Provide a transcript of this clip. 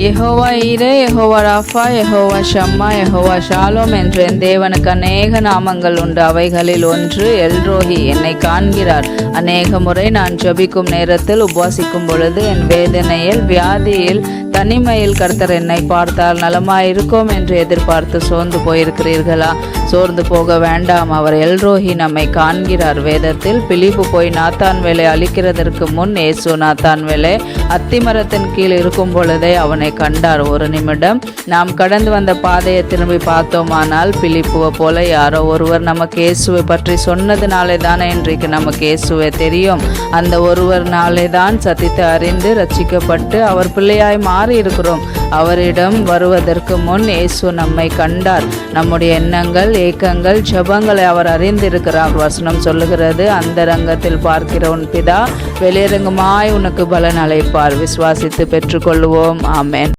Jehovah Jireh Jehovah Rapha Jehovah Shammah Jehovah Shalom என்ற என் தேவனுக்கு அநேக நாமங்கள் உண்டு. அவைகளில் ஒன்று எல்ரோஹி என்னை காண்கிறார். அநேக முறை நான் ஜபிக்கும் நேரத்தில் உபாசிக்கும் பொழுது என் வேதனையில் வியாதியில் தனிமையில் கர்த்தர் என்னை பார்த்தால் நலமாயிருக்கும் என்று எதிர்பார்த்து சோர்ந்து போயிருக்கிறீர்களா? சோர்ந்து போக வேண்டாம். அவர் எல்ரோஹி நம்மை காண்கிறார். வேதத்தில் பிலிப்பு போய் நாத்தான் வேலை அழிக்கிறதற்கு முன் ஏசு நாத்தான் வேலை அத்திமரத்தின் கீழ் இருக்கும் பொழுதே அவனை கண்டார். ஒரு நிமிடம் நாம் கடந்து வந்த பாதையை திரும்பி பார்த்தோமானால் பிலிப்புவை போல யாரோ ஒருவர் நமக்கு இயேசுவை பற்றி சொன்னதுனாலே தானே இன்றைக்கு நமக்கு இயேசுவை தெரியும். அந்த ஒருவர்னாலே தான் சத்தித்து அறிந்து ரட்சிக்கப்பட்டு அவர் பிள்ளையாய் மா மாறியிருக்கிறோம் அவரிடம் வருவதற்கு முன் இயேசு நம்மை கண்டார். நம்முடைய எண்ணங்கள் ஏக்கங்கள் ஜெபங்களை அவர் அறிந்திருக்கிறார். வசனம் சொல்லுகிறது அந்த ரங்கத்தில் பார்க்கிற உன் பிதா வெளியரங்கமாய் உனக்கு பலன் அழைப்பார் விசுவாசித்து பெற்றுக்கொள்வோம் ஆமேன்.